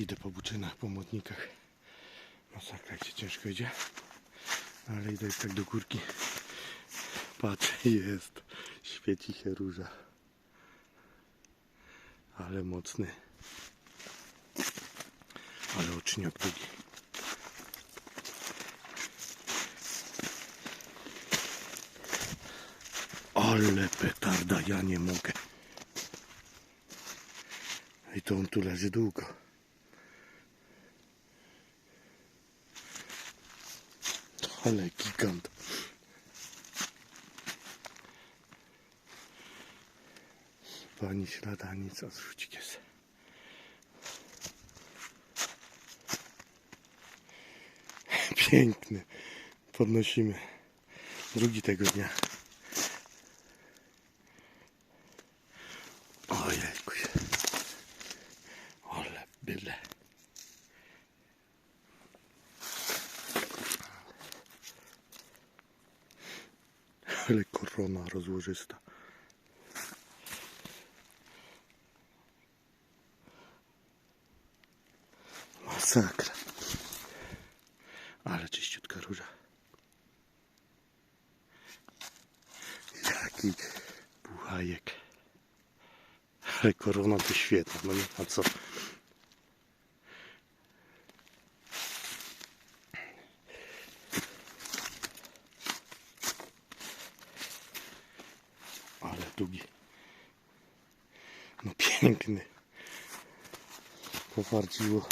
idę po buczynach, po młotnikach. Masakra, jak się ciężko idzie. Ale idę tak do górki. Patrzę, jest. Świeci się róża. Ale mocny. Ale oczniok długi. Ale petarda, ja nie mogę. I to on tu leży długo. Ale gigant. Pani ślada, nic, zrzucić jest. Piękny. Podnosimy. Drugi tego dnia. Ale korona rozłożysta. Masakra. Ale czyściutka róża. Jaki buchajek. Ale korona to świetna, no nie ma co. Ale długi. No piękny. Pofarciło.